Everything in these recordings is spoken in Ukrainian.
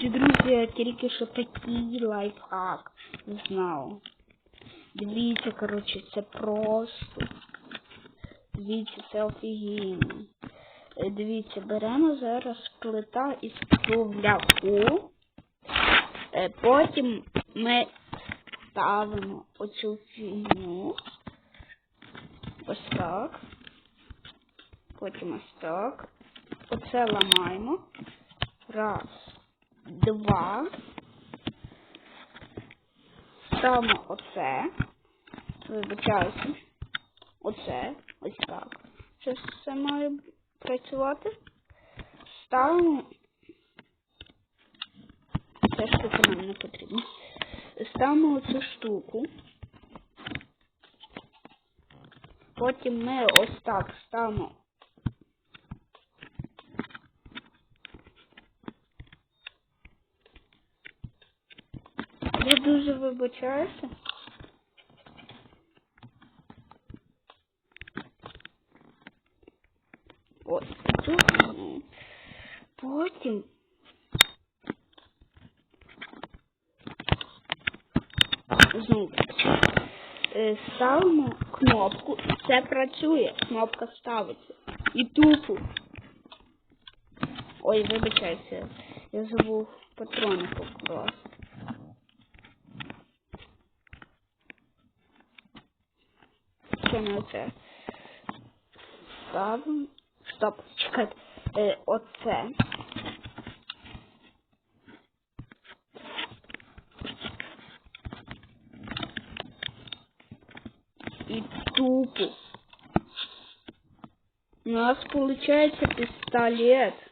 Коротше, друзі, тільки що такий лайфхак знав. Дивіться, коротше, це просто. Дивіться, це офігенно. Е, Дивіться, беремо зараз плита із кругляку. Е, Потім ми ставимо оцю фігню. Ось так. Потім ось так. Оце ламаємо. Раз, два. Ставимо оце. Вибачаюся. Оце. Ось так. Це все має працювати. Ставимо. Ця штука нам не потрібна. Ставимо оцю штуку. Потім ми ось так ставимо. Я дуже вибачаюся. Ось фігню. Потім знову е, ставимо кнопку, це працює. Кнопка ставиться. І тупо. Ой, вибачайте, я забув патрони покласти. Що на це? Ставимо. Стоп, чекайте. Е, оце. І тупо. У нас получается пистолет.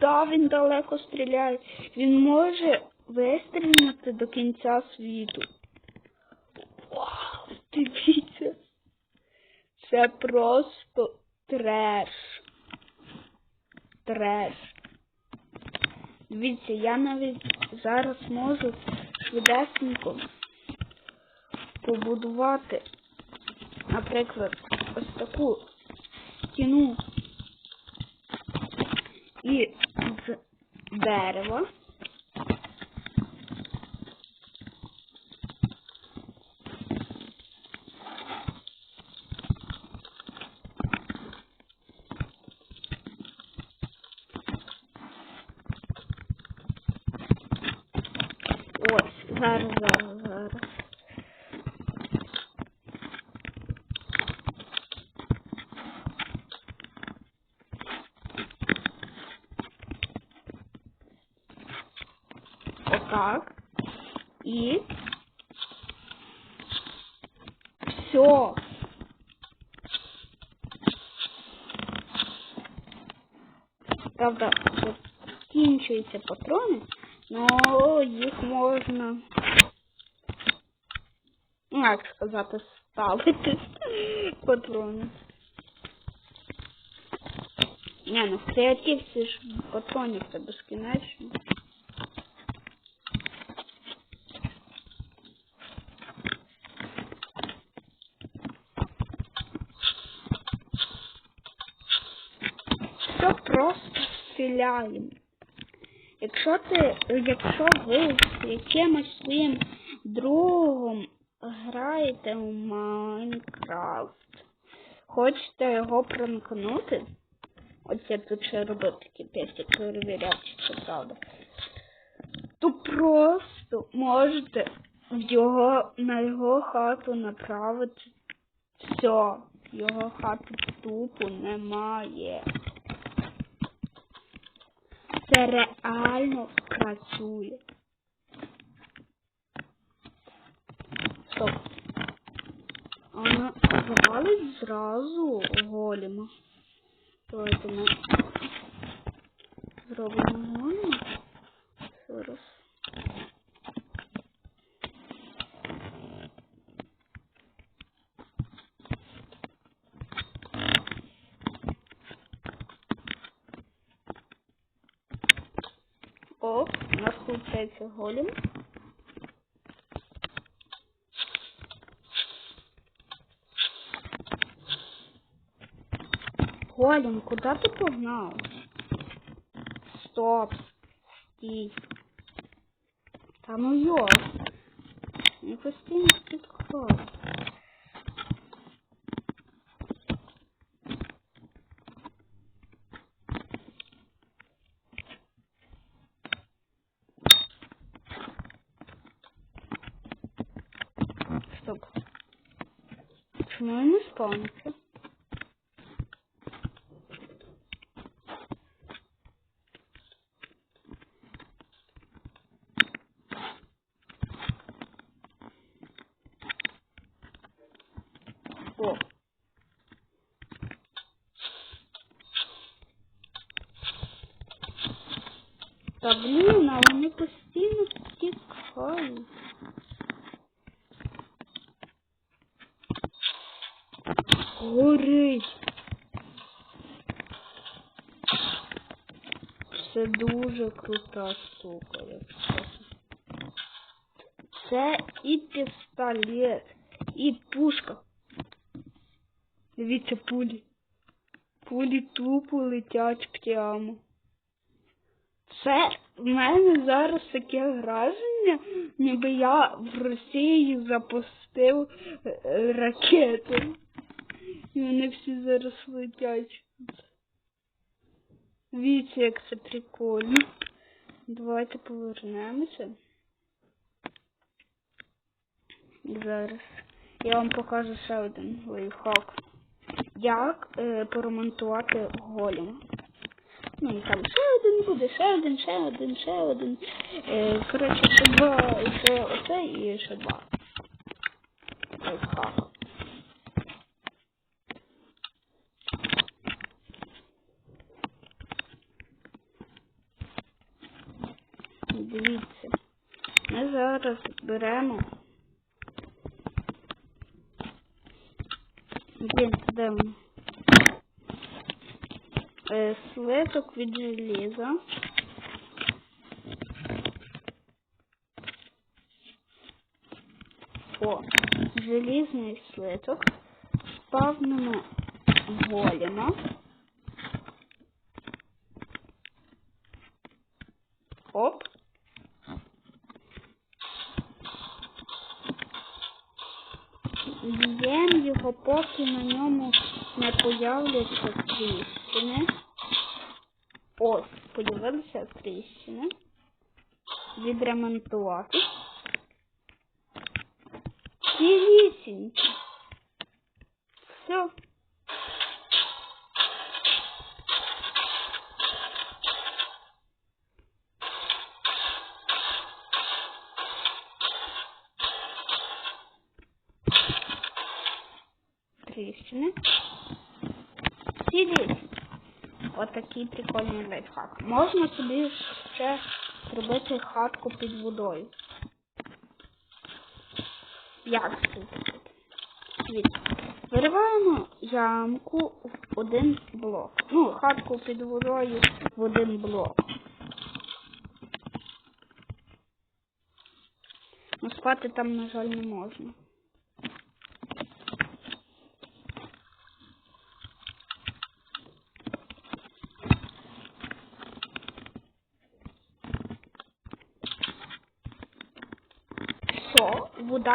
Куди він далеко стріляє. Він може вистрілити до кінця світу. Вау, дивіться. Це просто треш. Треш. Дивіться, я навіть зараз можу швидесенько побудувати, наприклад, ось таку стіну і дерева. Правда, закінчуються патрони, но їх можна, ну, як сказати, ставити патрони. Не, ну в креативці ж патронів це безкінечно. Все просто стріляємо. Якщо ти, якщо ви з якимось своїм другом граєте у Майнкрафт, хочете його пранкнути, от я тут ще робив такі тестик, перевіряв, чи правда, то просто можете в його, на його хату направити все. Його хати тупо немає. Це реально працює. Стоп. Вона завалить зразу голіма. Давайте ми зробимо голіма. Зараз. у нас получается голем. Голем, куди ти погнав? Стоп. Стій. Та ну йо. Не постійно підходить. Стоп. Чому я не спавниться? О. Та блін, а вони постійно тікають. Горить. Це дуже крута штука, як чесно. Це і пістолет, і пушка. Дивіться пулі. Пулі тупо летять прямо. Це в мене зараз таке враження, ніби я в Росії запустив е, ракети. І вони всі зараз летять. Дивіться, як це прикольно. Давайте повернемося. Зараз я вам покажу ще один лайфхак. Як е, поремонтувати голем. Ну і там ще один буде, ще один, ще один, ще один. Е, коротше, ще два, ще оце і ще два. Лайфхак. Дивіться. Ми зараз беремо. Де воно? Е, слиток від желіза. О, желізний слиток. Спавнимо голема. Оп. Б'ємо його, поки на ньому не появляться тріщини. Ось, подивилися тріщини. Відремонтувати. Цілісінькі. Все. Тріщини. Цілі. Отакий прикольний лайфхак. Можна собі ще зробити хатку під водою. Як це? Вириваємо ямку в один блок. Ну, хатку під водою в один блок. Ну, спати там, на жаль, не можна.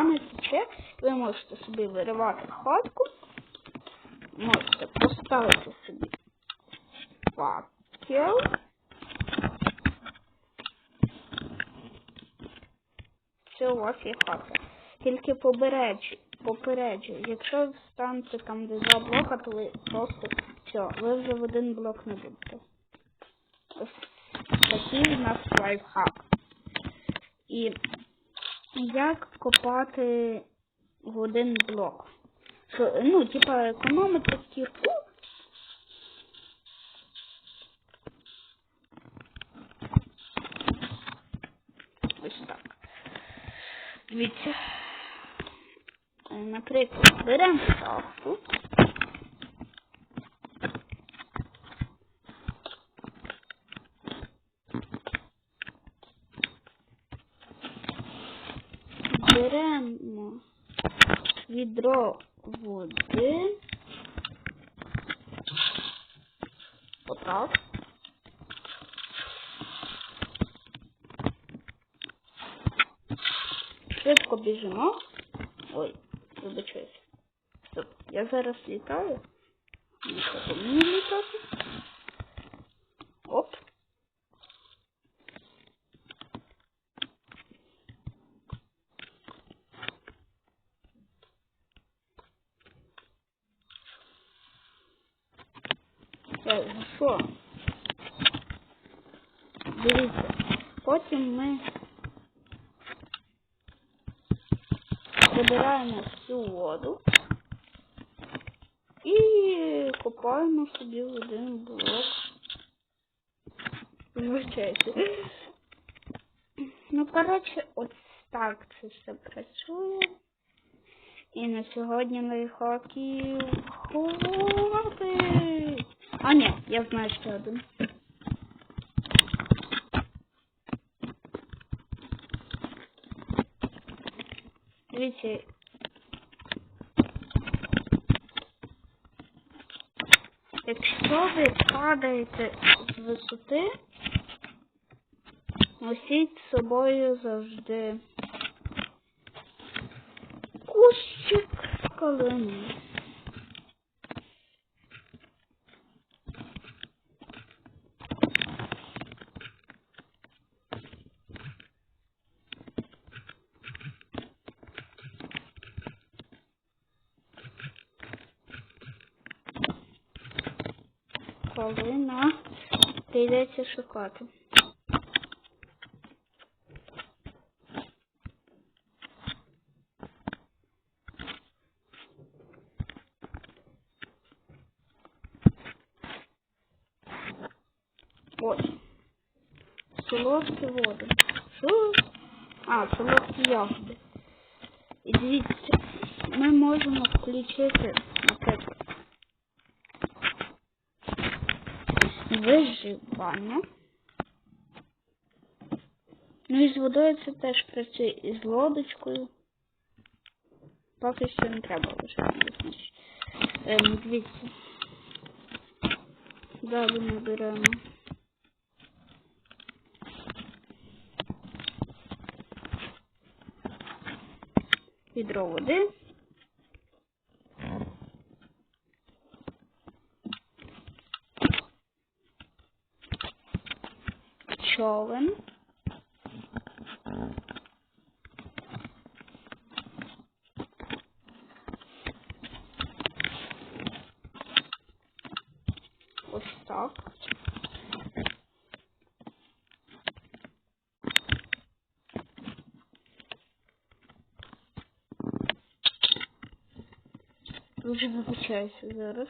Не тече, ви можете собі виривати хатку, можете поставити собі факел. Це у вас є хата. Тільки попереджу, попереджу, якщо ви встанете там де два блока, то ви просто все, ви вже в один блок не будете. Ось такий у нас лайфхак. І як копати в один блок? Що, ну, типа, економити стірку. Ось так. Дивіться. Е, Наприклад, беремо шахту. Беремо відро води. Отак. Швидко біжимо. Ой, вибачаюсь. Стоп, я зараз літаю. Не мені літати. Оп. Е, ну що? Дивіться. Потім ми забираємо всю воду і копаємо собі в один блок. Вибачайте. Ну, коротше, ось так це все працює. І на сьогодні лайфхаків хватить. А, ні, я знаю ще один. Дивіться. Якщо ви падаєте з висоти, носіть з собою завжди кущик калини. Калина прийдеться шукати. Ось. Солодкі води. Що? А, солодкі ягоди. І дивіться, ми можемо включити, наприклад, виживання. Ну і з водою це теж працює і з лодочкою. Поки що не треба значить. Ем, дивіться. Далі ми беремо. Відро води. Човен. Ось так. Дуже вибачаюся зараз.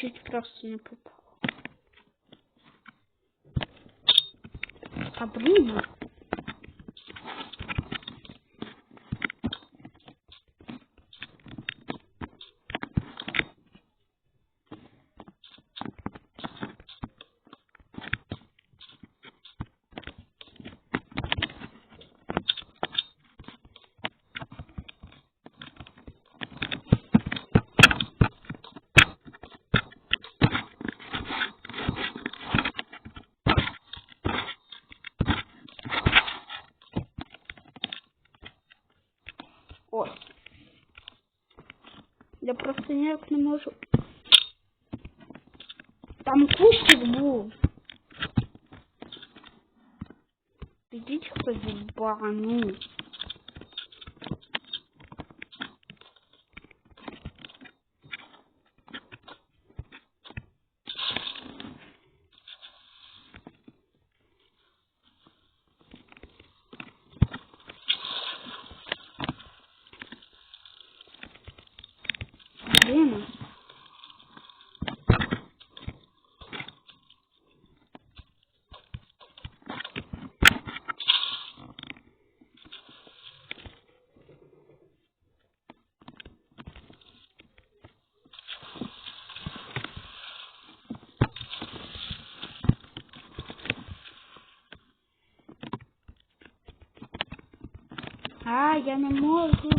Чуть-чуть просто не попало. А блин. просто ніяк не можу. Там кущик був. Підіть хтось в бану. А, я не можу.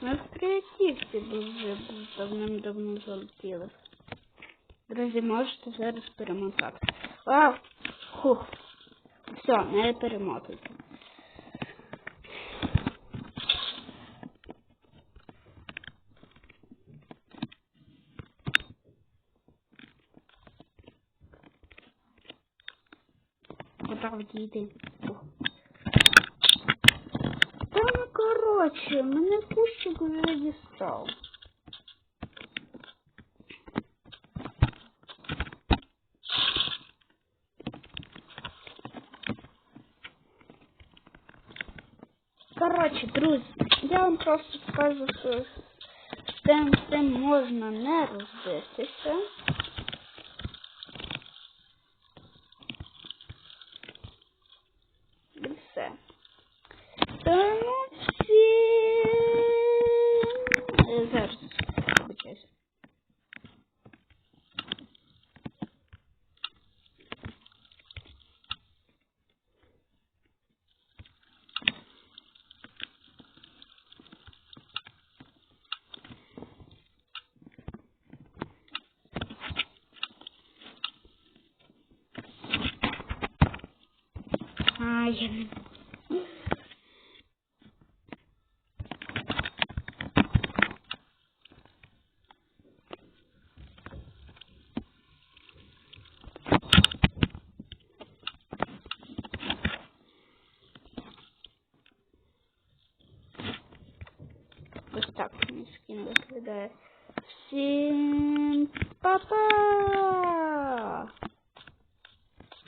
Ми в креативці вже давним-давно залетіли. Друзі, можете зараз перемотати. Вау! Хух. Все, не перемотуйте. Отак дійди. Ух. Та ну коротше, мене кущик вже дістав. Коротше, друзі, я вам просто скажу, що з тим, з тим можна не розбитися. А,